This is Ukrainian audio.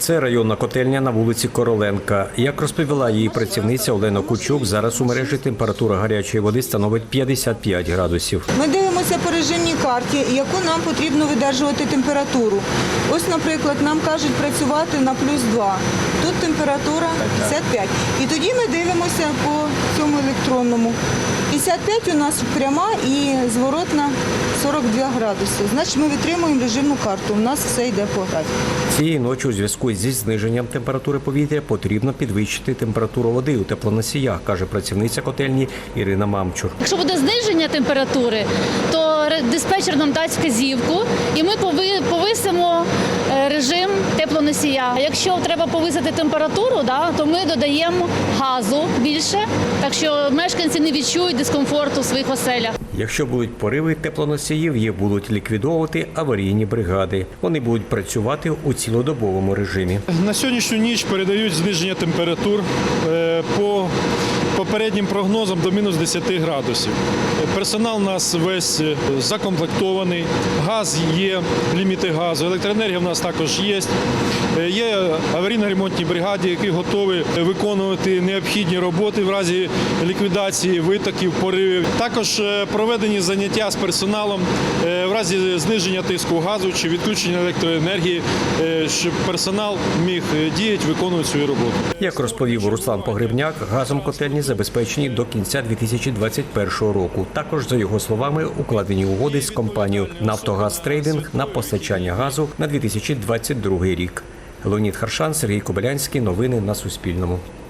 Це районна котельня на вулиці Короленка. Як розповіла її працівниця Олена Кучук, зараз у мережі температура гарячої води становить 55 градусів. Ми дивимося по режимній карті, яку нам потрібно видержувати температуру. Ось, наприклад, нам кажуть працювати на плюс 2. Тут температура 55. І тоді ми дивимося по цьому електронному. 55 у нас пряма і зворотна 42 градуси. Значить, ми витримуємо режимну карту. У нас все йде по графіку. Цієї ночі у зв'язку зі зниженням температури повітря потрібно підвищити температуру води у теплоносіях, каже працівниця котельні Ірина Мамчур. Якщо буде зниження температури, то диспетчер нам дасть вказівку, і ми повисимо е, режим А Якщо треба повисити температуру, да, то ми додаємо газу більше, так що мешканці не відчують дискомфорту в своїх оселях. Якщо будуть пориви теплоносіїв, їх будуть ліквідовувати аварійні бригади. Вони будуть працювати у цілодобовому режимі. На сьогоднішню ніч передають зниження температур е, по попереднім прогнозам до мінус 10 градусів. Персонал у нас весь е, закомплектований, газ є, ліміти газу, електроенергія в нас також є. Е, Є аварійно-ремонтні бригади, які готові виконувати необхідні роботи в разі ліквідації витоків, поривів. Також е, проведені заняття з персоналом в разі зниження тиску газу чи відключення електроенергії, щоб персонал міг діяти, виконувати свою роботу. Як розповів Руслан Погребняк, газом котельні забезпечені до кінця 2021 року. Також, за його словами, укладені угоди з компанією Нафтогаз Трейдинг на постачання газу на 2022 рік. Леонід Харшан, Сергій Кобилянський. Новини на Суспільному.